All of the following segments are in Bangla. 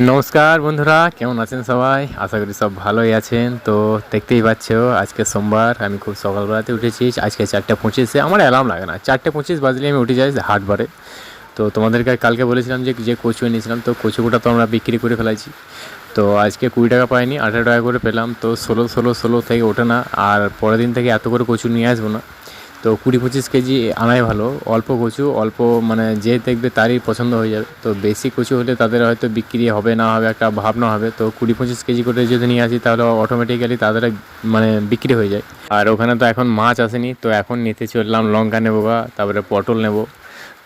নমস্কার বন্ধুরা, কেমন আছেন সবাই? আশা করি সব ভালোই আছেন। তো দেখতেই পাচ্ছ, আজকে সোমবার, আমি খুব সকালবেলাতে উঠেছি। আজকে চারটে পঁচিশে, আমার অ্যালার্ম লাগে না। চারটে পঁচিশ বাজলে আমি উঠে যাই হাটবারে তো তোমাদেরকে কালকে বলেছিলাম যে যে কচু এনেছিলাম, তো কচুটা তো আমরা বিক্রি করে ফেলাইছি। তো আজকে কুড়ি টাকা পাইনি, আঠারো টাকা করে পেলাম। তো ষোলো ষোলো ষোলো থেকে ওঠে না। আর পরের দিন থেকে এত করে কচু নিয়ে আসব না। তো কুড়ি পঁচিশ কেজি আনাই ভালো, অল্প কচু, অল্প মানে যে দেখবে তারই পছন্দ হয়ে যাবে। তো বেশি কচু হলে তাদের হয়তো বিক্রি হবে না হবে, একটা ভাবনা হবে। তো কুড়ি পঁচিশ কেজি করে যদি নিয়ে আসি তাহলে অটোমেটিক্যালি তাদের মানে বিক্রি হয়ে যায়। আর ওখানে তো এখন মাছ আসেনি, তো এখন নিতে চললাম লঙ্কা নেব বা তারপরে পটল নেব।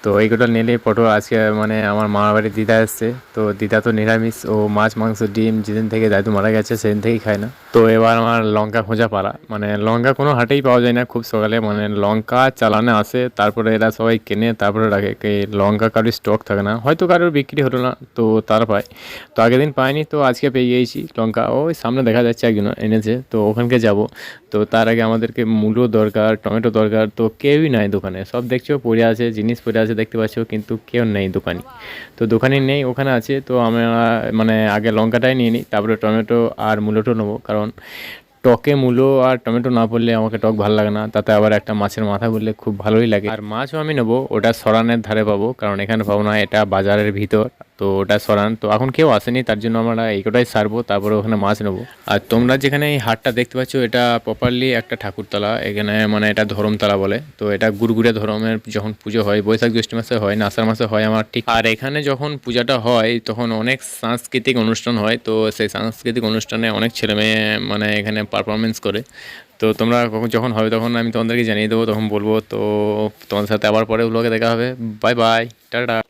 তো এইগুলো নিলে পটল আজকে মানে আমার মামার বাড়ি দিদা এসছে, তো দিদা তো নিরামিষ, ও মাছ, মাংস, ডিম যেদিন থেকে দাদু মারা গেছে সেদিন থেকেই খায় না। তো এবার আমার লঙ্কা খোঁজা পালা। মানে লঙ্কা কোনো হাটেই পাওয়া যায় না খুব সকালে। মানে লঙ্কা চালানে আসে, তারপরে এরা সবাই কেনে, তারপরে রাখে। লঙ্কা কারোর স্টক থাকে না। হয়তো কারোর বিক্রি হলো না, তো তার পায়। তো আগের দিন পাইনি, তো আজকে পেয়ে গিয়েছি লঙ্কা। ওই সামনে দেখা যাচ্ছে একজন এনেছে, তো ওখানকে যাব। তো তার আগে আমাদেরকে মূলো দরকার, টমেটো দরকার, তো কেউই নাই দোকানে। সব দেখছ, পড়ে আছে, জিনিস পড়ে আছে, দেখতে পাচ্ছ, কিন্তু কেউ নেই দোকানি। তো দোকানি নেই, ওখানে আছে। তো আমরা মানে আগে লঙ্কাটাই নিয়ে নিই, তারপরে টমেটো আর মূলোটো নেব। কারণ টকে মূলো আর টমেটো না পড়লে আমাকে টক ভালো লাগে না। তাতে আবার একটা মাছের মাথা বললে খুব ভালোই লাগে। আর মাছও আমি নেব, ওটা সরানের ধারে পাবো, কারণ এখানে পাবো না, এটা বাজারের ভিতর। তো ওটা সরান। তো এখন কেউ আসেনি, তার জন্য আমরা এইটাই সারবো, তারপরে ওখানে মাছ নেব। আর তোমরা যেখানে এই হাটটা দেখতে পাচ্ছ, এটা প্রপারলি একটা ঠাকুরতলা। এখানে মানে এটা ধরমতলা বলে। তো এটা গুরগুড়ে ধরমের যখন পুজো হয়, বৈশাখ জ্যৈষ্ঠ মাসে হয়, না, আষাঢ় মাসে হয় আমার ঠিক। আর এখানে যখন পূজাটা হয়, তখন অনেক সাংস্কৃতিক অনুষ্ঠান হয়। তো সেই সাংস্কৃতিক অনুষ্ঠানে অনেক ছেলে মেয়ে মানে এখানে পারফরমেন্স করে। তো তোমরা যখন হবে তখন আমি তোমাদেরকে জানিয়ে দেবো, তখন বলব। তো তোমাদের সাথে আবার পরে ব্লগে দেখা হবে। Bye bye tata.